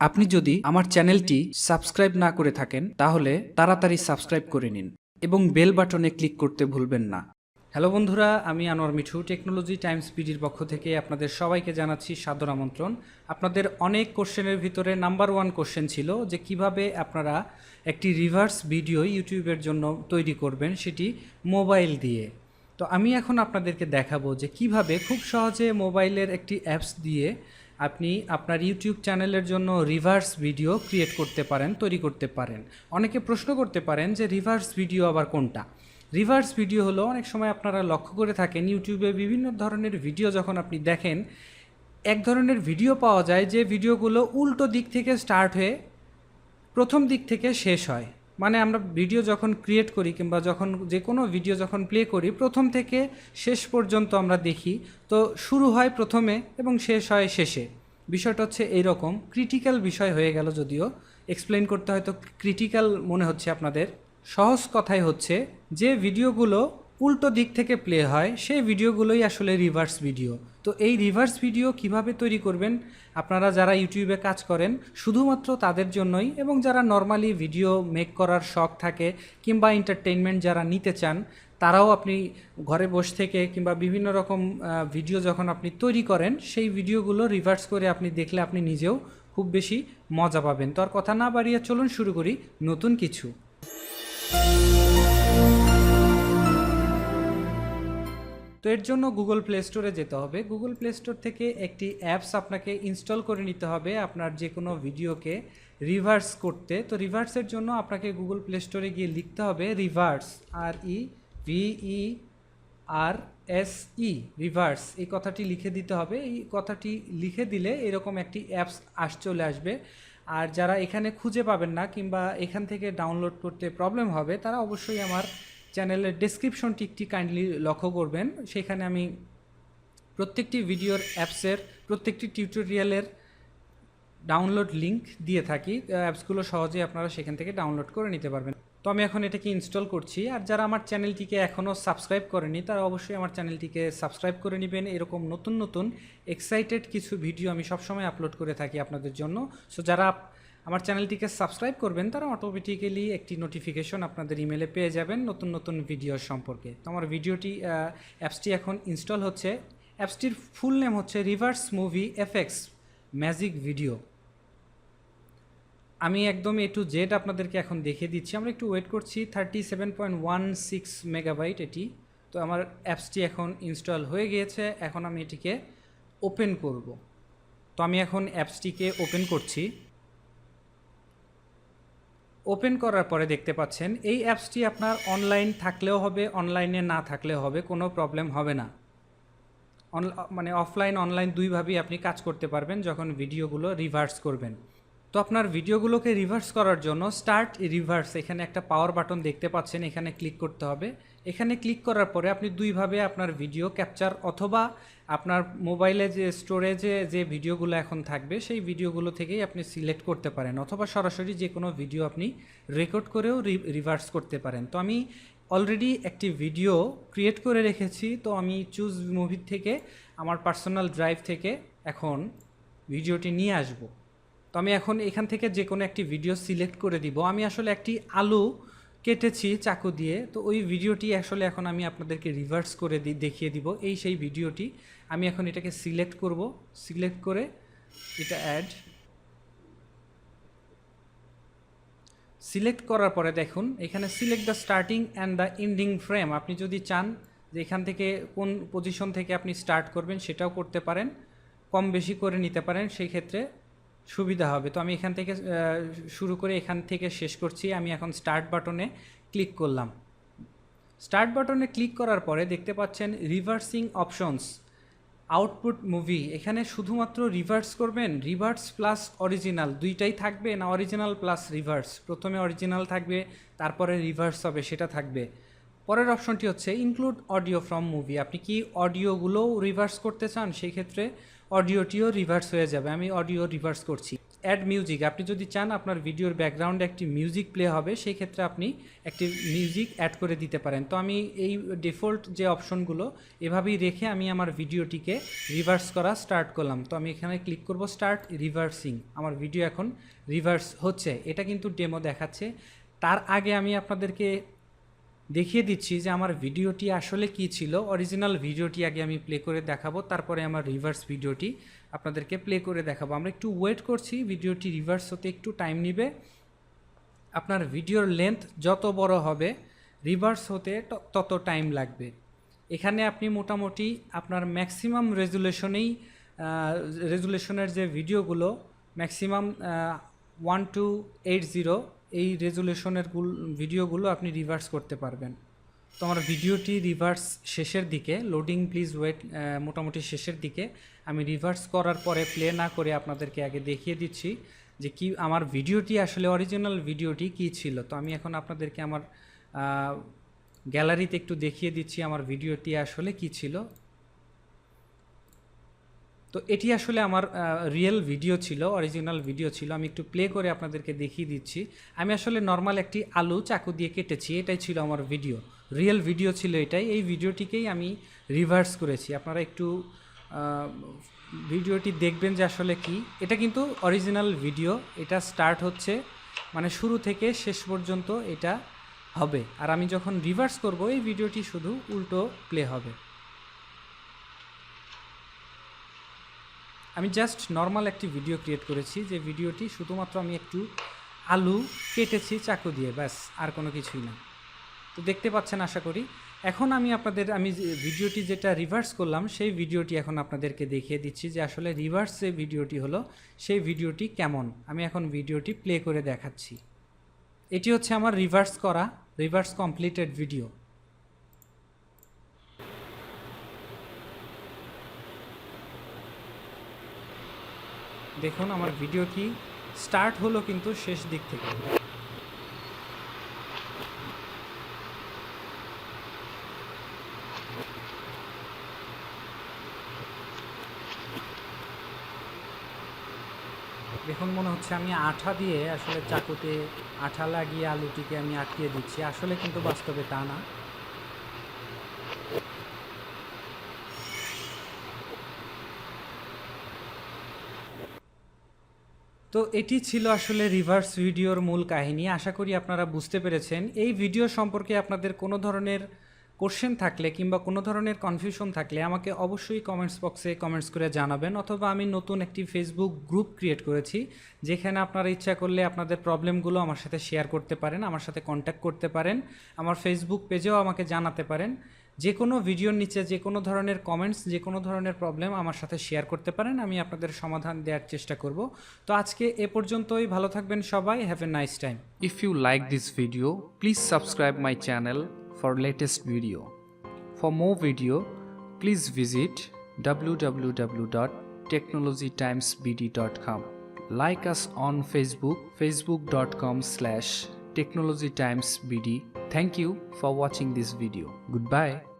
আপনি যদি আমার চ্যানেলটি সাবস্ক্রাইব না করে থাকেন, তাহলে তাড়াতাড়ি সাবস্ক্রাইব করে নিন এবং বেল বাটনে ক্লিক করতে ভুলবেন না। হ্যালো বন্ধুরা, আমি আনোয়ার মিঠু, টেকনোলজি টাইমস পিডির পক্ষ থেকে আপনাদের সবাইকে জানাচ্ছি সাদর আমন্ত্রণ। আপনাদের অনেক কোশ্চেনের ভিতরে নাম্বার ওয়ান কোশ্চেন ছিল যে কীভাবে আপনারা একটি রিভার্স ভিডিও ইউটিউবের জন্য তৈরি করবেন সেটি মোবাইল দিয়ে। তো আমি এখন আপনাদেরকে দেখাবো যে কীভাবে খুব সহজে মোবাইলের একটি অ্যাপস দিয়ে আপনি আপনার ইউটিউব চ্যানেলের জন্য রিভার্স ভিডিও ক্রিয়েট করতে পারেন, তৈরি করতে পারেন। অনেকে প্রশ্ন করতে পারেন যে রিভার্স ভিডিও আবার কোনটা? রিভার্স ভিডিও হলো অনেক সময় আপনারা লক্ষ্য করে থাকেন ইউটিউবে বিভিন্ন ধরনের ভিডিও যখন আপনি দেখেন, এক ধরনের ভিডিও পাওয়া যায় যে ভিডিওগুলো উল্টো দিক থেকে স্টার্ট হয়ে প্রথম দিক থেকে শেষ হয়। মানে আমরা ভিডিও যখন ক্রিয়েট করি কিংবা যখন যে কোনো ভিডিও যখন প্লে করি, প্রথম থেকে শেষ পর্যন্ত আমরা দেখি। তো শুরু হয় প্রথমে এবং শেষ হয় শেষে। বিষয়টা হচ্ছে এইরকম। ক্রিটিক্যাল বিষয় হয়ে গেল যদিও। এক্সপ্লেন করতে হয়তো ক্রিটিক্যাল মনে হচ্ছে আপনাদের। সহজ কথাই হচ্ছে যে ভিডিওগুলো উল্টো দিক থেকে প্লে হয়, সেই ভিডিওগুলোই আসলে রিভার্স ভিডিও তো এই রিভার্স ভিডিও কীভাবে তৈরি করবেন? আপনারা যারা ইউটিউবে কাজ করেন, শুধুমাত্র তাদের জন্যই এবং যারা নর্মালি ভিডিও মেক করার শখ থাকে কিংবা এন্টারটেইনমেন্ট যারা নিতে চান, তারাও আপনি ঘরে বসে থেকে কিংবা বিভিন্ন রকম ভিডিও যখন আপনি তৈরি করেন, সেই ভিডিওগুলো রিভার্স করে আপনি দেখলে আপনি নিজেও খুব বেশি মজা পাবেন। তো আর কথা না বাড়িয়ে চলুন শুরু করি নতুন কিছু। এর জন্য গুগল প্লে স্টোরে যেতে হবে। গুগল প্লে স্টোর থেকে একটি অ্যাপস আপনাকে ইনস্টল করে নিতে হবে আপনার যে কোনো ভিডিওকে রিভার্স করতে। তো রিভার্সের জন্য আপনাকে গুগল প্লে স্টোরে গিয়ে লিখতে হবে reverse R E V E R S E reverse এই কথাটি লিখে দিতে হবে। এই কথাটি লিখে দিলে এরকম একটি অ্যাপস আস চলে আসবে। আর যারা এখানে খুঁজে পাবেন না কিংবা এখান থেকে ডাউনলোড করতে প্রবলেম হবে, তারা অবশ্যই আমার চ্যানেলের ডেসক্রিপশনটি একটি কাইন্ডলি লক্ষ্য করবেন। সেখানে আমি প্রত্যেকটি ভিডিওর অ্যাপসের প্রত্যেকটি টিউটোরিয়ালের ডাউনলোড লিংক দিয়ে থাকি। অ্যাপসগুলো সহজেই আপনারা সেখান থেকে ডাউনলোড করে নিতে পারবেন। তো আমি এখন এটাকে ইনস্টল করছি। আর যারা আমার চ্যানেলটিকে এখনও সাবস্ক্রাইব করেনি, তারা অবশ্যই আমার চ্যানেলটিকে সাবস্ক্রাইব করে নেবেন। এরকম নতুন নতুন এক্সাইটেড কিছু ভিডিও আমি সবসময় আপলোড করে থাকি আপনাদের জন্য। সো যারা আমার চ্যানেলটিকে সাবস্ক্রাইব করবেন, তারা অটোমেটিক্যালি একটি নোটিফিকেশন আপনাদের ইমেলে পেয়ে যাবেন নতুন নতুন ভিডিও সম্পর্কে। তো আমার ভিডিওটি অ্যাপসটি এখন ইনস্টল হচ্ছে। অ্যাপসটির ফুল নেম হচ্ছে reverse movie effects magic video আমি একদম এ টু জেড আপনাদেরকে এখন দেখিয়ে দিচ্ছি। আমরা একটু ওয়েট করছি thirty seven point one six megabyte এটি। তো আমার অ্যাপসটি এখন ইনস্টল হয়ে গিয়েছে। এখন আমি এটিকে ওপেন করব। তো আমি এখন অ্যাপসটিকে ওপেন করছি। ওপেন করার পরে দেখতে পাচ্ছেন, এই অ্যাপসটি আপনার অনলাইন থাকলেও হবে, অনলাইনে না থাকলেও হবে, কোনো প্রবলেম হবে না। মানে অফলাইন, অনলাইন দুইভাবেই আপনি কাজ করতে পারবেন যখন ভিডিওগুলো রিভার্স করবেন। তো আপনার ভিডিওগুলোকে রিভার্স করার জন্য স্টার্ট রিভার্স এখানে একটা পাওয়ার বাটন দেখতে পাচ্ছেন, এখানে ক্লিক করতে হবে। এখানে ক্লিক করার পরে আপনি দুইভাবে আপনার ভিডিও ক্যাপচার অথবা আপনার মোবাইলে যে স্টোরেজে যে ভিডিওগুলো এখন থাকবে, সেই ভিডিওগুলো থেকেই আপনি সিলেক্ট করতে পারেন অথবা সরাসরি যে কোনো ভিডিও আপনি রেকর্ড করেও রিভার্স করতে পারেন। তো আমি অলরেডি একটি ভিডিও ক্রিয়েট করে রেখেছি, তো আমি চুজ মুভি থেকে, আমার পার্সোনাল ড্রাইভ থেকে এখন ভিডিওটি নিয়ে আসব। তো আমি এখন এখান থেকে যে কোনো একটি ভিডিও সিলেক্ট করে দিব। আমি আসলে একটি আলু কেটেছি চাকু দিয়ে। তো ওই ভিডিওটি আসলে এখন আমি আপনাদেরকে রিভার্স করে দেখিয়ে দিব। এই সেই ভিডিওটি আমি এখন এটাকে সিলেক্ট করব। সিলেক্ট করে এটা অ্যাড সিলেক্ট করার পরে দেখুন, এখানে select the starting and the ending frame আপনি যদি চান যে এখান থেকে কোন পজিশন থেকে আপনি স্টার্ট করবেন, সেটাও করতে পারেন। কম বেশি করে নিতে পারেন, সেই ক্ষেত্রে সুবিধা হবে। তো আমি এখান থেকে শুরু করে এখান থেকে শেষ করছি। আমি এখন স্টার্ট বাটনে ক্লিক করলাম। স্টার্ট বাটনে ক্লিক করার পরে দেখতে পাচ্ছেন রিভার্সিং অপশনস আউটপুট মুভি এখানে শুধুমাত্র রিভার্স করবেন রিভার্স প্লাস অরিজিনাল দুইটাই থাকবে না অরিজিনাল প্লাস রিভার্স প্রথমে অরিজিনাল থাকবে, তারপরে রিভার্স হবে, সেটা থাকবে। পরের অপশনটি হচ্ছে ইনক্লুড অডিও ফ্রম মুভি আপনি কি অডিওগুলোও রিভার্স করতে চান সেই ক্ষেত্রে অডিওটিও রিভার্স হয়ে যাবে। আমি অডিও রিভার্স করছি। অ্যাড মিউজিক আপনি যদি চান আপনার ভিডিওর ব্যাকগ্রাউন্ডে একটি মিউজিক প্লে হবে সেই ক্ষেত্রে আপনি একটি মিউজিক অ্যাড করে দিতে পারেন। তো আমি এই ডিফল্ট যে অপশনগুলো এভাবেই রেখে আমি আমার ভিডিওটিকে রিভার্স করা স্টার্ট করলাম। তো আমি এখানে ক্লিক করব স্টার্ট রিভার্সিং আমার ভিডিও এখন রিভার্স হচ্ছে। এটা কিন্তু ডেমো দেখাচ্ছে। তার আগে আমি আপনাদেরকে দেখিয়ে দিচ্ছি যে আমার ভিডিওটি আসলে কি ছিল। অরিজিনাল ভিডিওটি আগে আমি প্লে করে দেখাবো, তারপরে আমার রিভার্স ভিডিওটি আপনাদেরকে প্লে করে দেখাবো। আমরা একটু ওয়েট করছি, ভিডিওটি রিভার্স হতে একটু টাইম নেবে। আপনার ভিডিওর লেন্থ যত বড় হবে রিভার্স হতে তত টাইম লাগবে। এখানে আপনি মোটামুটি আপনার ম্যাক্সিমাম রেজুলেশনেই রেজুলেশনের যে ভিডিওগুলো maximum one two eight zero এই রেজুলেশনের ভিডিওগুলো আপনি রিভার্স করতে পারবেন। তো আমার ভিডিওটি রিভার্স শেষের দিকে লোডিং প্লিজ ওয়েট মোটামুটি শেষের দিকে। আমি রিভার্স করার পরে প্লে না করে আপনাদেরকে আগে দেখিয়ে দিচ্ছি যে কি আমার ভিডিওটি আসলে অরিজিনাল ভিডিওটি কি ছিল। তো আমি এখন আপনাদেরকে আমার গ্যালারিতে একটু দেখিয়ে দিচ্ছি আমার ভিডিওটি আসলে কি ছিল। তো এটি আসলে আমার রিয়েল ভিডিও ছিল অরিজিনাল ভিডিও ছিল। আমি একটু প্লে করে আপনাদেরকে দেখিয়ে দিচ্ছি। আমি আসলে নর্মাল একটি আলু চাকু দিয়ে কেটেছি, এটাই ছিল আমার ভিডিও রিয়েল ভিডিও ছিল এটাই। এই ভিডিওটিকেই আমি রিভার্স করেছি। আপনারা একটু ভিডিওটি দেখবেন যে আসলে কি। এটা কিন্তু অরিজিনাল ভিডিও এটা স্টার্ট হচ্ছে মানে শুরু থেকে শেষ পর্যন্ত এটা হবে। আর আমি যখন রিভার্স করব, এই ভিডিওটি শুধু উল্টো প্লে হবে। আমি জাস্ট নর্মাল একটি ভিডিও ক্রিয়েট করেছি, যে ভিডিওটি শুধুমাত্র আমি একটু আলু কেটেছি, চাকু দিয়ে, ব্যাস, আর কোনো কিছুই না। তো দেখতে পাচ্ছেন, আশা করি। এখন আমি আপনাদের, আমি ভিডিওটি যেটা রিভার্স করলাম, সেই ভিডিওটি এখন আপনাদেরকে দেখিয়ে দিচ্ছি, যে আসলে রিভার্স যে ভিডিওটি হলো, সেই ভিডিওটি কেমন। আমি এখন ভিডিওটি প্লে করে দেখাচ্ছি। এটি হচ্ছে আমার রিভার্স করা রিভার্স কমপ্লিটেড ভিডিও দেখুন, আমার ভিডিওটি স্টার্ট হলো কিন্তু শেষ দিক থেকে। দেখুন, মনে হচ্ছে আমি আঠা দিয়ে আসলে চাকুতে আঠা লাগিয়ে আলুটিকে আমি আটকিয়ে দিচ্ছি। আসলে কিন্তু বাস্তবে তা না। তো এটি ছিল আসলে রিভার্স ভিডিওর মূল কাহিনী। আশা করি আপনারা বুঝতে পেরেছেন। এই ভিডিও সম্পর্কে আপনাদের কোনো ধরনের কোশ্চেন থাকলে কিংবা কোনো ধরনের কনফিউশন থাকলে আমাকে অবশ্যই কমেন্টস বক্সে কমেন্টস করে জানাবেন অথবা আমি নতুন একটি ফেসবুক গ্রুপ ক্রিয়েট করেছি, যেখানে আপনারা ইচ্ছা করলে আপনাদের প্রবলেমগুলো আমার সাথে শেয়ার করতে পারেন, আমার সাথে কন্ট্যাক্ট করতে পারেন, আমার ফেসবুক পেজেও আমাকে জানাতে পারেন। যে কোনো ভিডিওর নিচে যে কোনো ধরনের কমেন্টস যে কোনো ধরনের প্রবলেম আমার সাথে শেয়ার করতে পারেন, আমি আপনাদের সমাধান দেওয়ার চেষ্টা করব। তো আজকে এ পর্যন্তই, ভালো থাকবেন সবাই have a nice time if you like this video please subscribe my channel for latest video. For more video, please visit www.technologytimesbd.com. Like us on Facebook, facebook.com slash technologytimesbd. Thank you for watching this video. Goodbye.